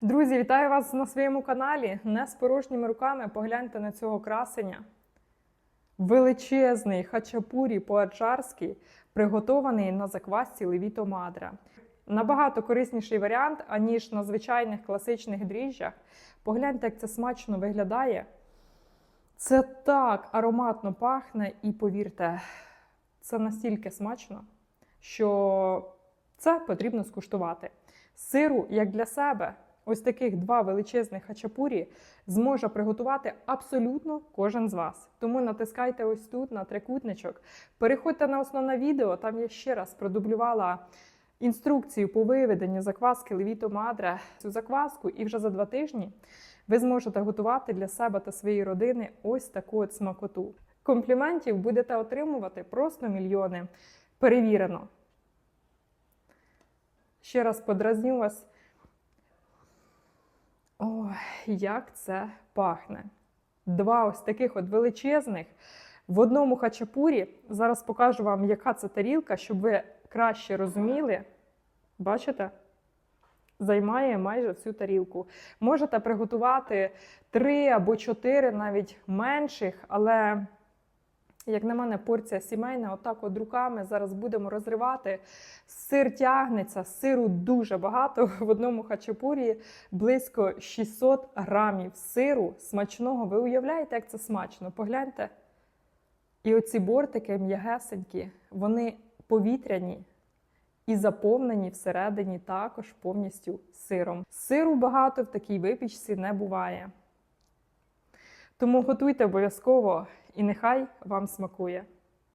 Друзі, вітаю вас на своєму каналі. Не з порожніми руками погляньте на цього красення. Величезний хачапурі по-аджарськи, приготований на заквасці левіто мадра. Набагато корисніший варіант, аніж на звичайних класичних дріжджах. Погляньте, як це смачно виглядає. Це так ароматно пахне, і повірте, це настільки смачно, що це потрібно скуштувати. Сиру, як для себе, ось таких два величезних хачапурі зможе приготувати абсолютно кожен з вас. Тому натискайте ось тут на трикутничок. Переходьте на основне відео, там я ще раз продублювала інструкцію по виведенню закваски Левіто Мадре. Цю закваску, і вже за два тижні ви зможете готувати для себе та своєї родини ось таку от смакоту. Компліментів будете отримувати просто мільйони. Перевірено. Ще раз подразню вас. Як це пахне. Два ось таких от величезних в одному хачапурі. Зараз покажу вам, яка це тарілка, щоб ви краще розуміли. Бачите? Займає майже всю тарілку. Можете приготувати три або чотири, навіть менших, але, як на мене, порція сімейна, отак от руками зараз будемо розривати. Сир тягнеться, сиру дуже багато. В одному хачапурі близько 600 грамів сиру смачного. Ви уявляєте, як це смачно? Погляньте. І оці бортики м'ягесенькі, вони повітряні і заповнені всередині також повністю сиром. Сиру багато в такій випічці не буває. Тому готуйте обов'язково і нехай вам смакує.